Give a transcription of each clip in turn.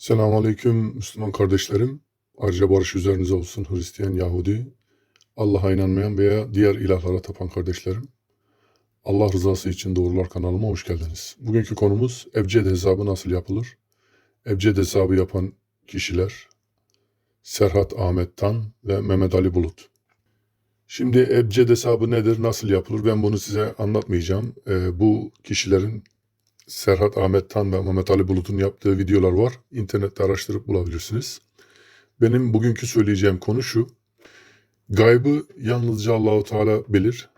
Selamun Aleyküm Müslüman kardeşlerim. Ayrıca barış üzerinize olsun Hristiyan, Yahudi, Allah'a inanmayan veya diğer ilahlara tapan kardeşlerim. Allah rızası için Doğrular kanalıma hoş geldiniz. Bugünkü konumuz ebced hesabı nasıl yapılır? Ebced hesabı yapan kişiler Serhat Ahmet Tan ve Mehmet Ali Bulut. Şimdi ebced hesabı nedir, nasıl yapılır ben bunu size anlatmayacağım. Ee, bu kişilerin Serhat Ahmet Tan ve Mehmet Ali Bulut'un yaptığı videolar var. İnternette araştırıp bulabilirsiniz. Benim bugünkü söyleyeceğim konu şu. Gaybı yalnızca Allahu Teala bilir.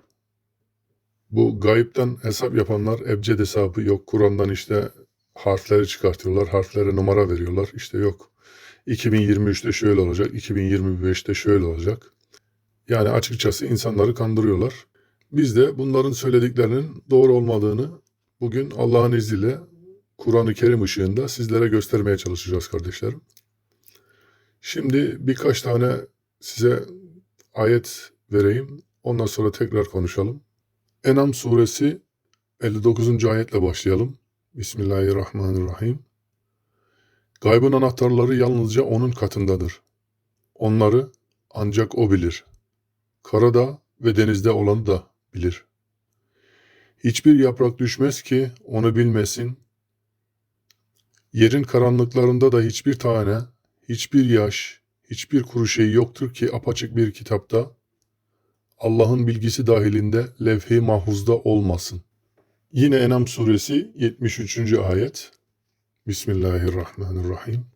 Bu gayipten hesap yapanlar ebced hesabı yok. Kur'an'dan işte harfleri çıkartıyorlar. Harflere numara veriyorlar. İşte yok. 2023'te şöyle olacak. 2025'te şöyle olacak. Yani açıkçası insanları kandırıyorlar. Biz de bunların söylediklerinin doğru olmadığını Bugün Allah'ın izniyle Kur'an-ı Kerim ışığında sizlere göstermeye çalışacağız kardeşlerim. Şimdi birkaç tane size ayet vereyim. Ondan sonra tekrar konuşalım. Enam suresi 59. ayetle başlayalım. Bismillahirrahmanirrahim. Gaybın anahtarları yalnızca onun katındadır. Onları ancak o bilir. Karada ve denizde olanı da bilir.'' Hiçbir yaprak düşmez ki onu bilmesin. Yerin karanlıklarında da hiçbir tane, hiçbir yaş, hiçbir kuru şey yoktur ki apaçık bir kitapta Allah'ın bilgisi dahilinde levh-i mahfuzda olmasın. Yine Enam suresi 73. ayet. Bismillahirrahmanirrahim.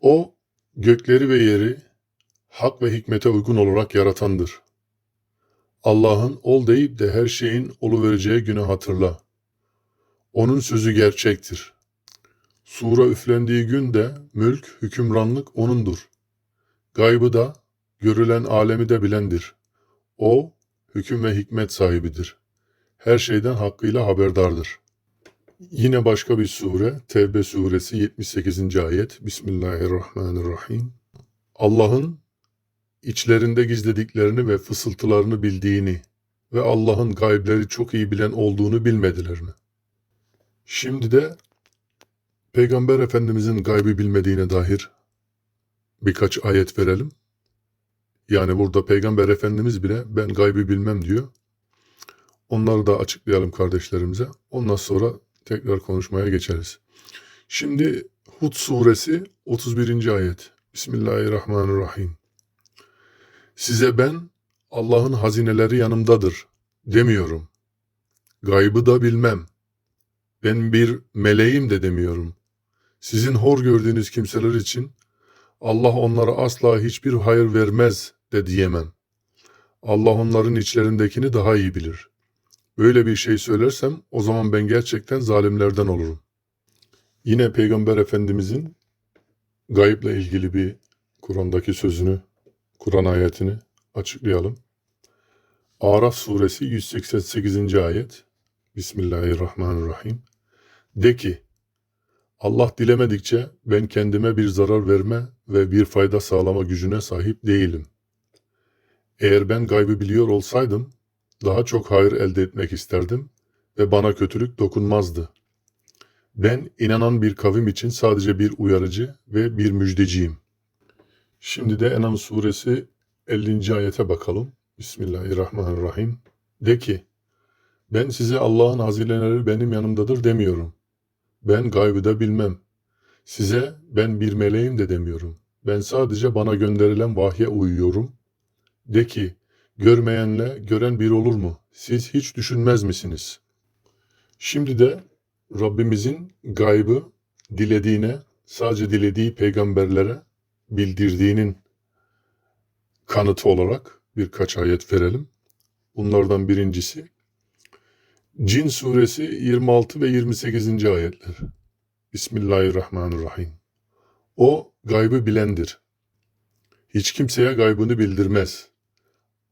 O gökleri ve yeri hak ve hikmete uygun olarak yaratandır. Allah'ın ol deyip de her şeyin oluvereceği günü hatırla. Onun sözü gerçektir. Sura üflendiği günde mülk, hükümranlık O'nundur. Gaybı da, görülen alemi de bilendir. O, hüküm ve hikmet sahibidir. Her şeyden hakkıyla haberdardır. Yine başka bir sure, Tevbe suresi 78. ayet. Bismillahirrahmanirrahim. Allah'ın içlerinde gizlediklerini ve fısıltılarını bildiğini ve Allah'ın gaybleri çok iyi bilen olduğunu bilmediler mi? Şimdi de Peygamber Efendimizin gaybı bilmediğine dair birkaç ayet verelim. Yani burada Peygamber Efendimiz bile ben gaybı bilmem diyor. Onları da açıklayalım kardeşlerimize. Ondan sonra tekrar konuşmaya geçeriz. Şimdi Hud suresi 31. ayet. Bismillahirrahmanirrahim. Size ben Allah'ın hazineleri yanımdadır demiyorum. Gaybı da bilmem. Ben bir meleğim de demiyorum. Sizin hor gördüğünüz kimseler için Allah onlara asla hiçbir hayır vermez de diyemem. Allah onların içlerindekini daha iyi bilir. Böyle bir şey söylersem o zaman ben gerçekten zalimlerden olurum. Yine Peygamber Efendimizin gayıpla ilgili bir Kur'an'daki sözünü Kur'an ayetini açıklayalım. Araf suresi 188. ayet. Bismillahirrahmanirrahim. De ki, Allah dilemedikçe ben kendime bir zarar verme ve bir fayda sağlama gücüne sahip değilim. Eğer ben gaybı biliyor olsaydım, daha çok hayır elde etmek isterdim ve bana kötülük dokunmazdı. Ben inanan bir kavim için sadece bir uyarıcı ve bir müjdeciyim.'' Şimdi de Enam suresi 50. ayete bakalım. Bismillahirrahmanirrahim. De ki, ben size Allah'ın hazineleri benim yanımdadır demiyorum. Ben gaybı da bilmem. Size ben bir meleğim de demiyorum. Ben sadece bana gönderilen vahye uyuyorum. De ki, görmeyenle gören bir olur mu? Siz hiç düşünmez misiniz? Şimdi de Rabbimizin gaybı dilediğine, sadece dilediği peygamberlere bildirdiğinin kanıtı olarak birkaç ayet verelim. Bunlardan birincisi Cin suresi 26 ve 28. ayetler. Bismillahirrahmanirrahim. O gaybı bilendir. Hiç kimseye gaybını bildirmez.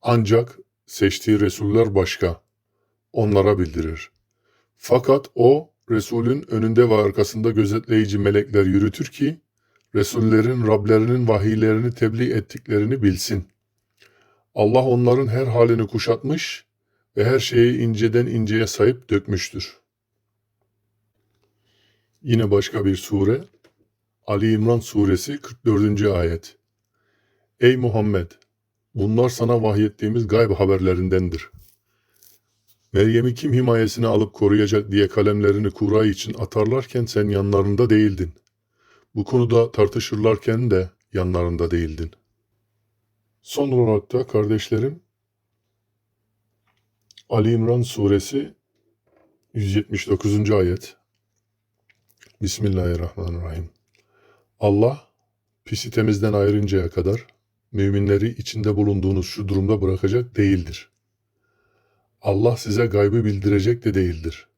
Ancak seçtiği Resuller başka. Onlara bildirir. Fakat o Resulün önünde ve arkasında gözetleyici melekler yürütür ki Resullerin Rablerinin vahiylerini tebliğ ettiklerini bilsin. Allah onların her halini kuşatmış ve her şeyi inceden inceye sayıp dökmüştür. Yine başka bir sure Ali İmran Suresi 44. Ayet Ey Muhammed! Bunlar sana vahyettiğimiz gayb haberlerindendir. Meryem'i kim himayesine alıp koruyacak diye kalemlerini Kura için atarlarken sen yanlarında değildin. Bu konuda tartışırlarken de yanlarında değildin. Son olarak da kardeşlerim Ali İmran Suresi 179. ayet Bismillahirrahmanirrahim. Allah pisi temizden ayırıncaya kadar müminleri içinde bulunduğunuz şu durumda bırakacak değildir. Allah size gaybı bildirecek de değildir.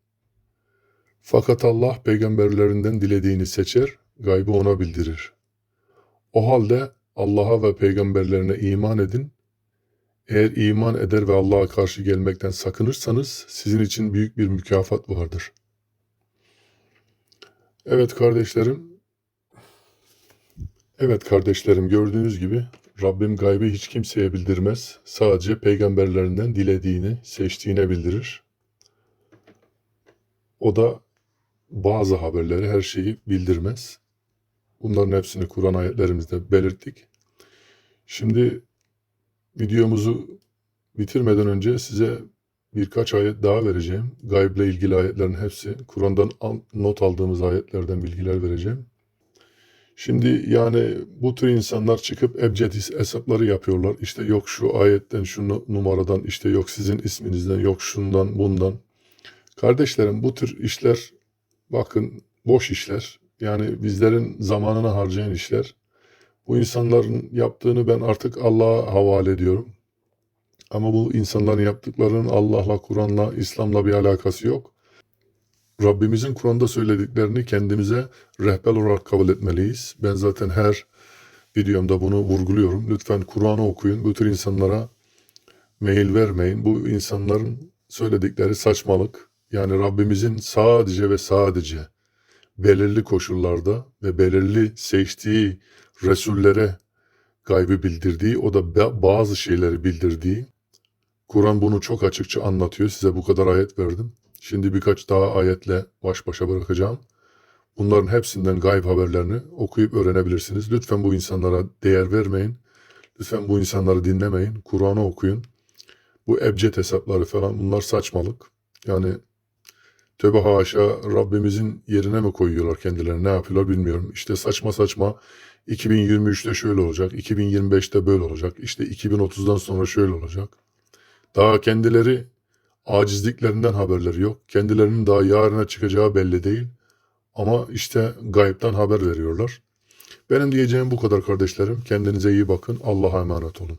Fakat Allah peygamberlerinden dilediğini seçer, gaybı ona bildirir. O halde Allah'a ve peygamberlerine iman edin. Eğer iman eder ve Allah'a karşı gelmekten sakınırsanız sizin için büyük bir mükafat vardır. Evet kardeşlerim, evet kardeşlerim gördüğünüz gibi Rabbim gaybı hiç kimseye bildirmez. Sadece peygamberlerinden dilediğini, seçtiğine bildirir. O da bazı haberleri, her şeyi bildirmez. Bunların hepsini Kur'an ayetlerimizde belirttik. Şimdi videomuzu bitirmeden önce size birkaç ayet daha vereceğim. Gayble ilgili ayetlerin hepsi. Kur'an'dan not aldığımız ayetlerden bilgiler vereceğim. Şimdi yani bu tür insanlar çıkıp ebced hesapları yapıyorlar. İşte yok şu ayetten, şu nu- numaradan, işte yok sizin isminizden, yok şundan, bundan. Kardeşlerim bu tür işler bakın boş işler. Yani bizlerin zamanını harcayan işler. Bu insanların yaptığını ben artık Allah'a havale ediyorum. Ama bu insanların yaptıklarının Allah'la, Kur'an'la, İslam'la bir alakası yok. Rabbimizin Kur'an'da söylediklerini kendimize rehber olarak kabul etmeliyiz. Ben zaten her videomda bunu vurguluyorum. Lütfen Kur'an'ı okuyun. Bu tür insanlara mail vermeyin. Bu insanların söyledikleri saçmalık. Yani Rabbimizin sadece ve sadece belirli koşullarda ve belirli seçtiği Resullere gaybı bildirdiği, o da ba- bazı şeyleri bildirdiği. Kur'an bunu çok açıkça anlatıyor. Size bu kadar ayet verdim. Şimdi birkaç daha ayetle baş başa bırakacağım. Bunların hepsinden gayb haberlerini okuyup öğrenebilirsiniz. Lütfen bu insanlara değer vermeyin. Lütfen bu insanları dinlemeyin. Kur'an'ı okuyun. Bu ebced hesapları falan bunlar saçmalık. Yani tövbe haşa Rabbimizin yerine mi koyuyorlar kendilerini ne yapıyorlar bilmiyorum. İşte saçma saçma 2023'te şöyle olacak, 2025'te böyle olacak, işte 2030'dan sonra şöyle olacak. Daha kendileri acizliklerinden haberleri yok. Kendilerinin daha yarına çıkacağı belli değil. Ama işte gayipten haber veriyorlar. Benim diyeceğim bu kadar kardeşlerim. Kendinize iyi bakın. Allah'a emanet olun.